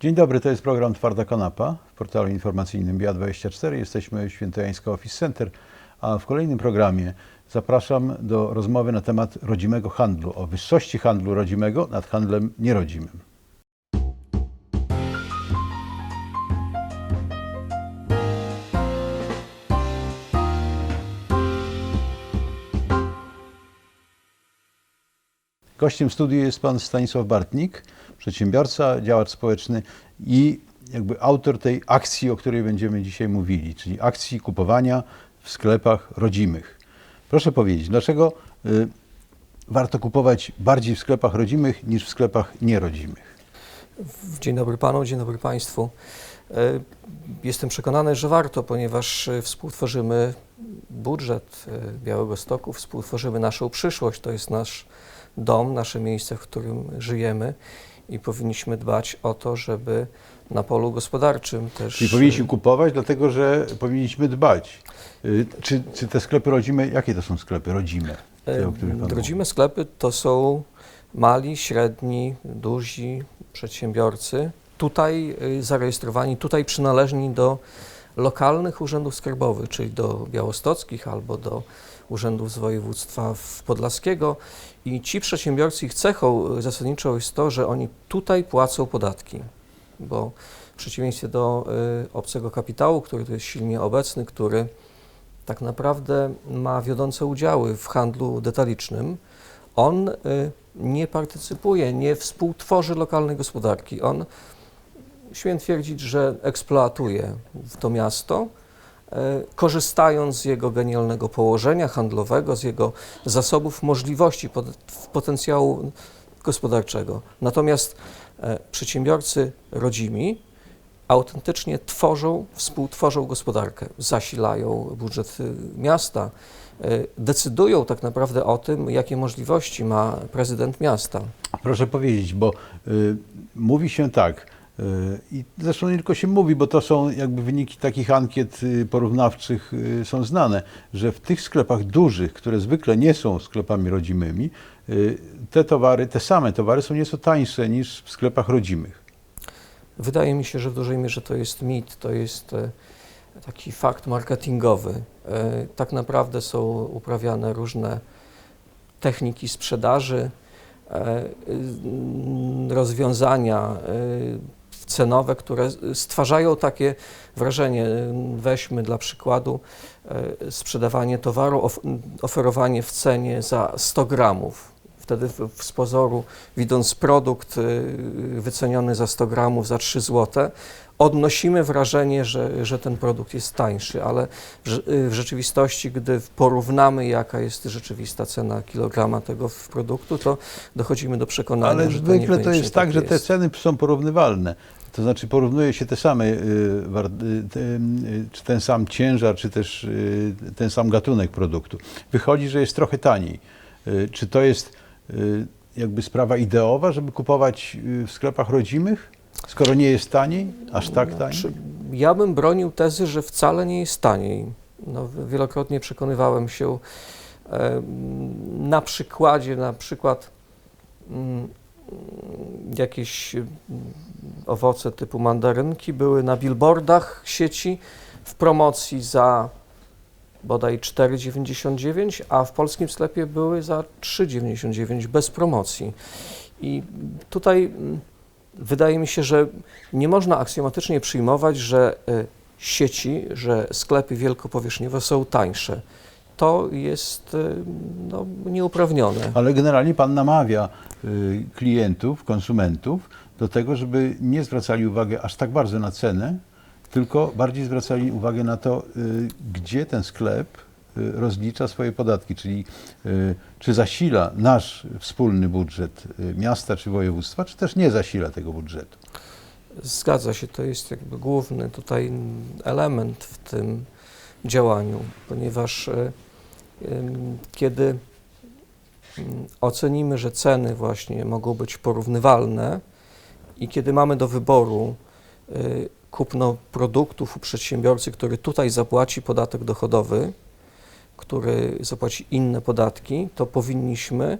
Dzień dobry, to jest program Twarda Kanapa w portalu informacyjnym BIA24. Jesteśmy w Świętojańska Office Center, a w kolejnym programie zapraszam do rozmowy na temat rodzimego handlu, o wyższości handlu rodzimego nad handlem nierodzimym. Gościem studiu jest pan Stanisław Bartnik, przedsiębiorca, działacz społeczny i jakby autor tej akcji, o której będziemy dzisiaj mówili, czyli akcji kupowania w sklepach rodzimych. Proszę powiedzieć, dlaczego y, warto kupować bardziej w sklepach rodzimych niż w sklepach nierodzimych? Dzień dobry panu, dzień dobry państwu. E, Jestem przekonany, że warto, ponieważ e, współtworzymy budżet e, Białego Stoku, współtworzymy naszą przyszłość. To jest nasz dom, nasze miejsce, w którym żyjemy i powinniśmy dbać o to, żeby na polu gospodarczym też. Czyli powinniśmy kupować, dlatego że powinniśmy dbać. Y, Czy, czy te sklepy rodzime, jakie to są sklepy rodzime? Te, Rodzime sklepy to są mali, średni, duzi przedsiębiorcy, tutaj y, zarejestrowani, tutaj przynależni do lokalnych urzędów skarbowych, czyli do białostockich albo do urzędów z województwa podlaskiego. I ci przedsiębiorcy, ich cechą y, zasadniczą jest to, że oni tutaj płacą podatki, bo w przeciwieństwie do y, obcego kapitału, który tu jest silnie obecny, który tak naprawdę ma wiodące udziały w handlu detalicznym, on y, nie partycypuje, nie współtworzy lokalnej gospodarki. On, śmiem twierdzić, że eksploatuje to miasto, korzystając z jego genialnego położenia handlowego, z jego zasobów, możliwości, pot- potencjału gospodarczego. Natomiast e, przedsiębiorcy rodzimi autentycznie tworzą, współtworzą gospodarkę, zasilają budżet y, miasta, y, decydują tak naprawdę o tym, jakie możliwości ma prezydent miasta. Proszę powiedzieć, bo y, mówi się tak, i zresztą nie tylko się mówi, bo to są jakby wyniki takich ankiet y, porównawczych y, są znane, że w tych sklepach dużych, które zwykle nie są sklepami rodzimymi, y, te towary, te same towary są nieco tańsze niż w sklepach rodzimych. Wydaje mi się, że w dużej mierze to jest mit, to jest e, taki fakt marketingowy. E, Tak naprawdę są uprawiane różne techniki sprzedaży, e, rozwiązania e, cenowe, które stwarzają takie wrażenie. Weźmy dla przykładu e, sprzedawanie towaru, of, oferowanie w cenie za 100 gramów. Wtedy z pozoru, widząc produkt y, wyceniony za 100 gramów za 3 zł, odnosimy wrażenie, że, że ten produkt jest tańszy, ale w, rze- w rzeczywistości, gdy porównamy, jaka jest rzeczywista cena kilograma tego produktu, to dochodzimy do przekonania, Ale że to zwykle to jest tak, że te ceny są porównywalne. To znaczy porównuje się te same, y, y, y, czy ten sam ciężar, czy też ten sam gatunek produktu. Wychodzi, że jest trochę taniej. Czy to jest jakby sprawa ideowa, żeby kupować w sklepach rodzimych, skoro nie jest taniej, aż tak taniej? Czy- Ja bym bronił tezy, że wcale nie jest taniej. No, wielokrotnie przekonywałem się e, na przykładzie, na przykład mm, jakieś mm, owoce typu mandarynki były na billboardach sieci w promocji za bodaj 4,99, a w polskim sklepie były za 3,99 bez promocji. I tutaj mm, wydaje mi się, że nie można aksjomatycznie przyjmować, że y, sieci, że sklepy wielkopowierzchniowe są tańsze. To jest y, no, nieuprawnione. Ale generalnie Pan namawia y, klientów, konsumentów do tego, żeby nie zwracali uwagi aż tak bardzo na cenę, tylko bardziej zwracali uwagę na to, gdzie ten sklep rozlicza swoje podatki, czyli y, czy zasila nasz wspólny budżet y, miasta czy województwa, czy też nie zasila tego budżetu. Zgadza się, to jest jakby główny tutaj element w tym działaniu, ponieważ y, kiedy ym, ocenimy, że ceny właśnie mogą być porównywalne i kiedy mamy do wyboru y, kupno produktów u przedsiębiorcy, który tutaj zapłaci podatek dochodowy, który zapłaci inne podatki, to powinniśmy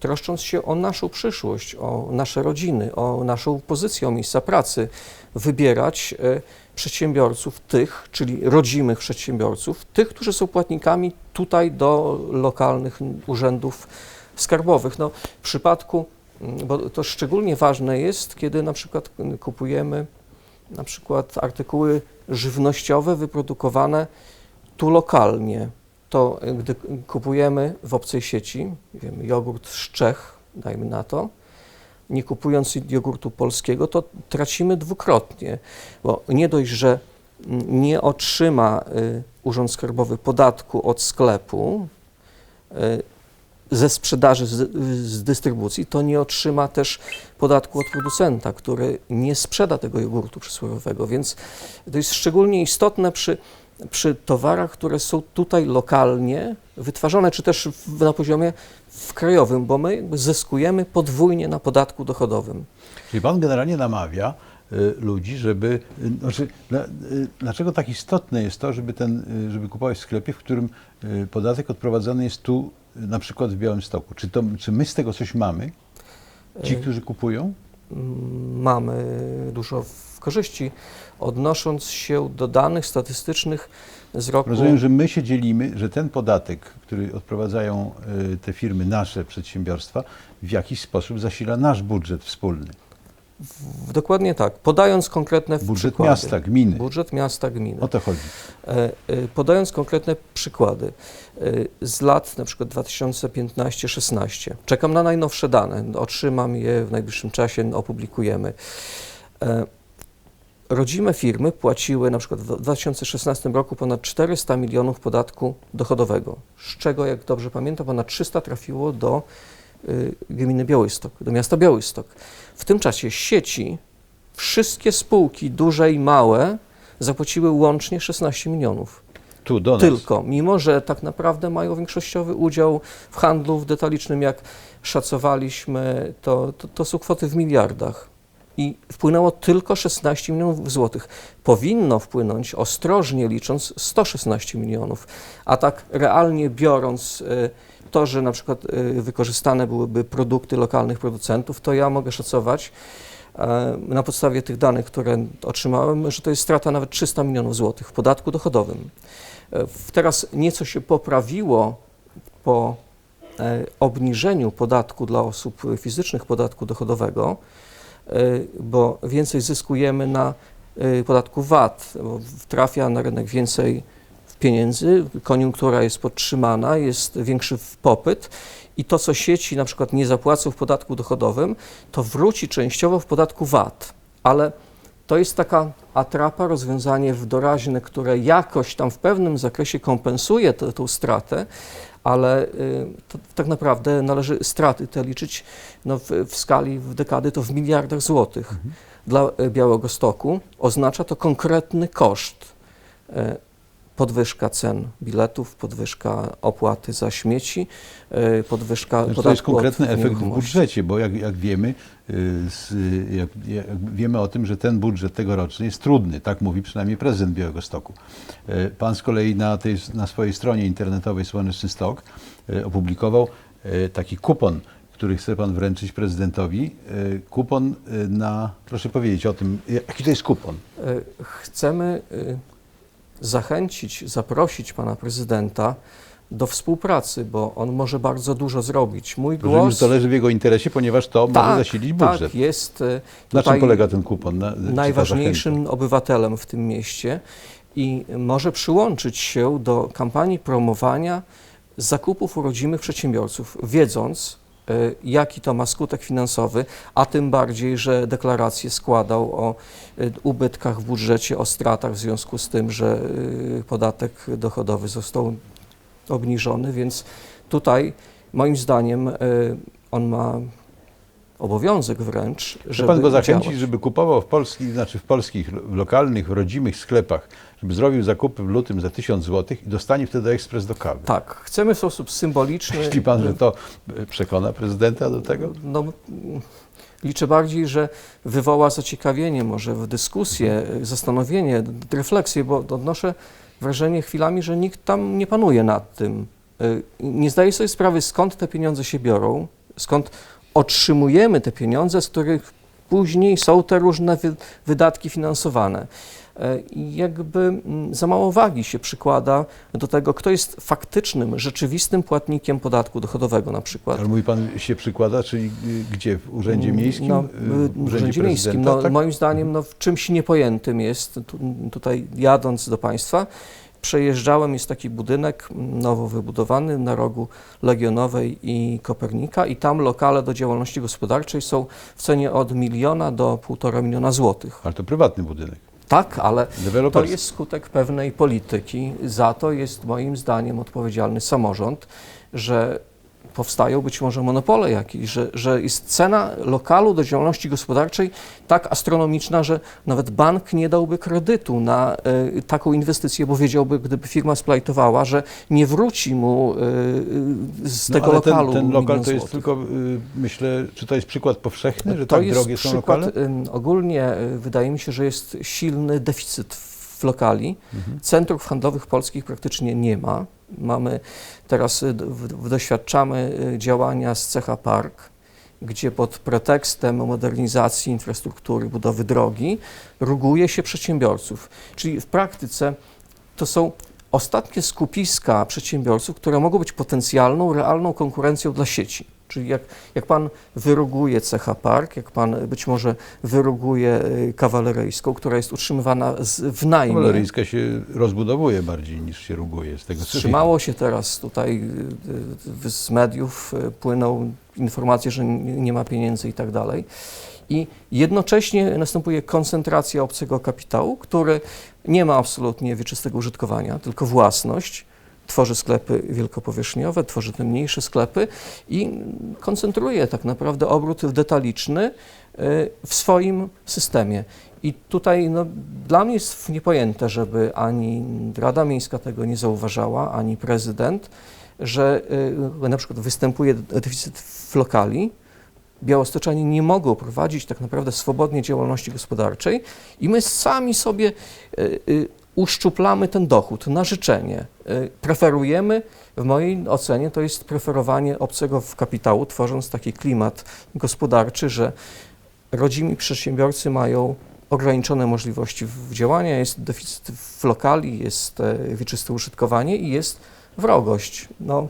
troszcząc się o naszą przyszłość, o nasze rodziny, o naszą pozycję, o miejsca pracy, wybierać e, przedsiębiorców tych, czyli rodzimych przedsiębiorców, tych, którzy są płatnikami tutaj do lokalnych urzędów skarbowych. No, w przypadku, bo to szczególnie ważne jest, kiedy na przykład kupujemy na przykład artykuły żywnościowe wyprodukowane tu lokalnie, to gdy kupujemy w obcej sieci, wiem, jogurt z Czech, dajmy na to, nie kupując jogurtu polskiego, to tracimy dwukrotnie, bo nie dość, że nie otrzyma y, Urząd Skarbowy podatku od sklepu y, ze sprzedaży, z, z dystrybucji, to nie otrzyma też podatku od producenta, który nie sprzeda tego jogurtu przysłowiowego, więc to jest szczególnie istotne przy przy towarach, które są tutaj lokalnie wytwarzane, czy też w, na poziomie w krajowym, bo my zyskujemy podwójnie na podatku dochodowym. Czyli pan generalnie namawia y, ludzi, żeby, y, znaczy, dla, y, dlaczego tak istotne jest to, żeby, ten, y, żeby kupować w sklepie, w którym y, podatek odprowadzany jest tu, y, na przykład w Białymstoku. Czy, to, czy my z tego coś mamy? Ci, Y, którzy kupują? Mamy dużo korzyści, odnosząc się do danych statystycznych z roku. Rozumiem, że my się dzielimy, że ten podatek, który odprowadzają y, te firmy, nasze przedsiębiorstwa, w jakiś sposób zasila nasz budżet wspólny. W- Dokładnie tak. Podając konkretne Budżet przykłady. miasta, gminy. Budżet miasta, gminy. O to chodzi. E, e, Podając konkretne przykłady e, z lat na przykład 2015-16, czekam na najnowsze dane, otrzymam je w najbliższym czasie, opublikujemy. Rodzime firmy płaciły na przykład w 2016 roku ponad 400 milionów podatku dochodowego, z czego, jak dobrze pamiętam, ponad 300 trafiło do gminy Białystok, do miasta Białystok. W tym czasie sieci, wszystkie spółki, duże i małe, zapłaciły łącznie 16 milionów. Tu, do nas. Tylko, mimo że tak naprawdę mają większościowy udział w handlu detalicznym, jak szacowaliśmy, to, to, to są kwoty w miliardach. I wpłynęło tylko 16 milionów złotych. Powinno wpłynąć, ostrożnie licząc, 116 milionów. A tak realnie biorąc y, to, że na przykład y, wykorzystane byłyby produkty lokalnych producentów, to ja mogę szacować e, na podstawie tych danych, które otrzymałem, że to jest strata nawet 300 milionów złotych w podatku dochodowym. E, Teraz nieco się poprawiło po e, obniżeniu podatku dla osób fizycznych, podatku dochodowego, bo więcej zyskujemy na podatku VAT, bo trafia na rynek więcej pieniędzy, koniunktura jest podtrzymana, jest większy popyt i to, co sieci na przykład nie zapłacą w podatku dochodowym, to wróci częściowo w podatku VAT, ale to jest taka atrapa, rozwiązanie w doraźne, które jakoś tam w pewnym zakresie kompensuje tę stratę, ale y, to, tak naprawdę należy straty te liczyć no, w, w skali, w dekady to w miliardach złotych. Dla y, Białego Stoku oznacza to konkretny koszt. Podwyżka cen biletów, podwyżka opłaty za śmieci, y, podwyżka Znaczy, to jest konkretny efekt w budżecie, bo jak, jak wiemy, y, z, jak, jak wiemy o tym, że ten budżet tegoroczny jest trudny, tak mówi przynajmniej prezydent Białego Stoku. Y, Pan z kolei na, tej, na swojej stronie internetowej Słoneczny Stok opublikował taki kupon, który chce pan wręczyć prezydentowi. Kupon na, proszę powiedzieć o tym, jaki to jest kupon? Chcemy zachęcić, zaprosić pana prezydenta do współpracy, bo on może bardzo dużo zrobić. Mój Rozumiem, głos. że to leży w jego interesie, ponieważ to może tak, zasilić budżet. tak, jest y, Na czym polega ten kupon? Na, najważniejszym obywatelem w tym mieście i może przyłączyć się do kampanii promowania zakupów u rodzimych przedsiębiorców, wiedząc, jaki to ma skutek finansowy, a tym bardziej, że deklarację składał o y, ubytkach w budżecie, o stratach w związku z tym, że y, podatek dochodowy został obniżony, więc tutaj moim zdaniem on ma obowiązek wręcz, Chce żeby pan go zachęcić, działać. żeby kupował w polskich, znaczy w polskich, lokalnych, w rodzimych sklepach, żeby zrobił zakupy w lutym za 1000 zł i dostanie wtedy ekspres do kawy. Tak, chcemy w sposób symboliczny. Myśli pan, że to e, przekona prezydenta do tego? No, liczę bardziej, że wywoła zaciekawienie, może w dyskusję, y, zastanowienie, refleksję, bo odnoszę wrażenie chwilami, że nikt tam nie panuje nad tym. Y, Nie zdaje sobie sprawy, skąd te pieniądze się biorą, skąd otrzymujemy te pieniądze, z których później są te różne wy, wydatki finansowane. E, I jakby za mało wagi się przykłada do tego, kto jest faktycznym, rzeczywistym płatnikiem podatku dochodowego na przykład. Ale mówi pan się przykłada, czyli y, gdzie? W Urzędzie Miejskim? No, Y, w Urzędzie Miejskim. Prezydenta? No, tak? Moim zdaniem no, w czymś niepojętym jest, tu, tutaj jadąc do Państwa, przejeżdżałem, jest taki budynek nowo wybudowany na rogu Legionowej i Kopernika i tam lokale do działalności gospodarczej są w cenie od miliona do półtora miliona złotych. Ale to prywatny budynek. Tak, ale to jest skutek pewnej polityki. Za to jest moim zdaniem odpowiedzialny samorząd, że powstają być może monopole jakieś, że, że jest cena lokalu do działalności gospodarczej tak astronomiczna, że nawet bank nie dałby kredytu na y, taką inwestycję, bo wiedziałby, gdyby firma splajtowała, że nie wróci mu y, z No, tego lokalu. ten, ten lokal to jest złotych. tylko, y, myślę, czy to jest przykład powszechny, że To tak jest drogie są przykład, lokale? ym, ogólnie y, wydaje mi się, że jest silny deficyt w lokali. Mhm. Centrów handlowych polskich praktycznie nie ma. Mamy teraz, y, doświadczamy y, działania z Cecha Park, gdzie pod pretekstem modernizacji infrastruktury, budowy drogi ruguje się przedsiębiorców. Czyli w praktyce to są ostatnie skupiska przedsiębiorców, które mogą być potencjalną, realną konkurencją dla sieci. Czyli jak, jak pan wyruguje Cecha Park, jak pan być może wyruguje y, kawaleryjską, która jest utrzymywana z, w najmie. Kawaleryjska się rozbudowuje bardziej niż się ruguje z tego co Wstrzymało się teraz tutaj y, y, z mediów płyną informacje, że nie nie ma pieniędzy i tak dalej. I jednocześnie następuje koncentracja obcego kapitału, który nie ma absolutnie wieczystego użytkowania, tylko własność. Tworzy sklepy wielkopowierzchniowe, tworzy te mniejsze sklepy i koncentruje tak naprawdę obrót detaliczny y, w swoim systemie. I tutaj no, dla mnie jest niepojęte, żeby ani Rada Miejska tego nie zauważała, ani prezydent, że y, na przykład występuje deficyt w lokali, Białostoczanie nie mogą prowadzić tak naprawdę swobodnie działalności gospodarczej i my sami sobie y, uszczuplamy ten dochód na życzenie. Y, Preferujemy, w mojej ocenie, to jest preferowanie obcego kapitału, tworząc taki klimat gospodarczy, że rodzimi przedsiębiorcy mają ograniczone możliwości działania, jest deficyt w lokali, jest e, wieczyste użytkowanie i jest wrogość. No,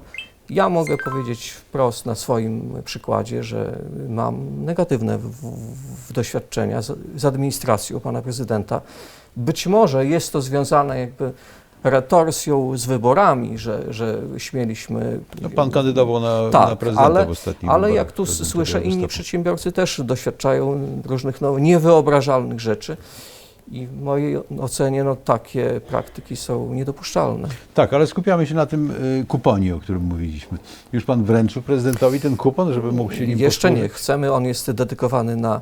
ja mogę powiedzieć wprost na swoim przykładzie, że mam negatywne w, w, w doświadczenia z, z administracją pana prezydenta. Być może jest to związane jakby retorsją z wyborami, że, że śmieliśmy. No, pan kandydował na, Tak, na prezydenta ale- w ostatnim Ale jak tu słyszę, inni przedsiębiorcy też doświadczają różnych no, niewyobrażalnych rzeczy. I w mojej ocenie no, takie praktyki są niedopuszczalne. Tak, ale skupiamy się na tym y, kuponie, o którym mówiliśmy. Już pan wręczył prezydentowi ten kupon, żeby mógł się nim Jeszcze nie. posłużyć? Chcemy, on jest dedykowany na,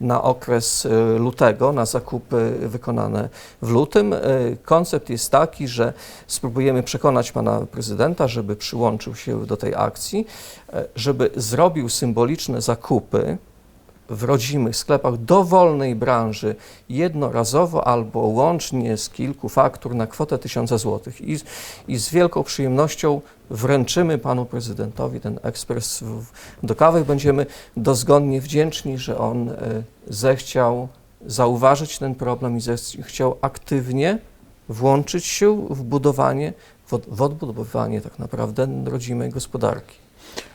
na okres y, lutego, na zakupy wykonane w lutym. Y, Koncept jest taki, że spróbujemy przekonać pana prezydenta, żeby przyłączył się do tej akcji, y, żeby zrobił symboliczne zakupy w rodzimych sklepach dowolnej branży jednorazowo albo łącznie z kilku faktur na kwotę 1000 zł. I, I z wielką przyjemnością wręczymy panu prezydentowi ten ekspres do kawy. Będziemy dozgonnie wdzięczni, że on e, zechciał zauważyć ten problem i zechciał aktywnie włączyć się w budowanie, w odbudowywanie tak naprawdę rodzimej gospodarki.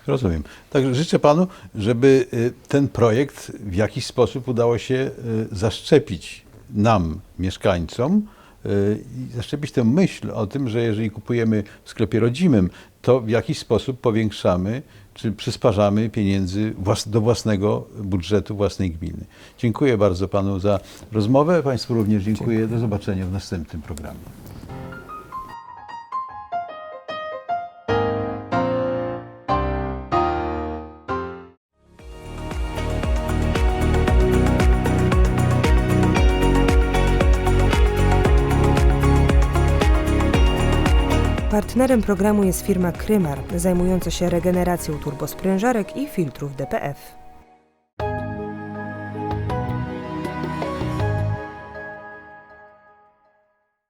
Rozumiem. Także życzę panu, żeby y, ten projekt w jakiś sposób udało się y, zaszczepić nam, mieszkańcom, y, i zaszczepić tę myśl o tym, że jeżeli kupujemy w sklepie rodzimym, to w jakiś sposób powiększamy czy przysparzamy pieniędzy do własnego budżetu własnej gminy. Dziękuję bardzo panu za rozmowę. Państwu również dziękuję. Do zobaczenia w następnym programie. Partnerem programu jest firma Krymar, zajmująca się regeneracją turbosprężarek i filtrów DPF.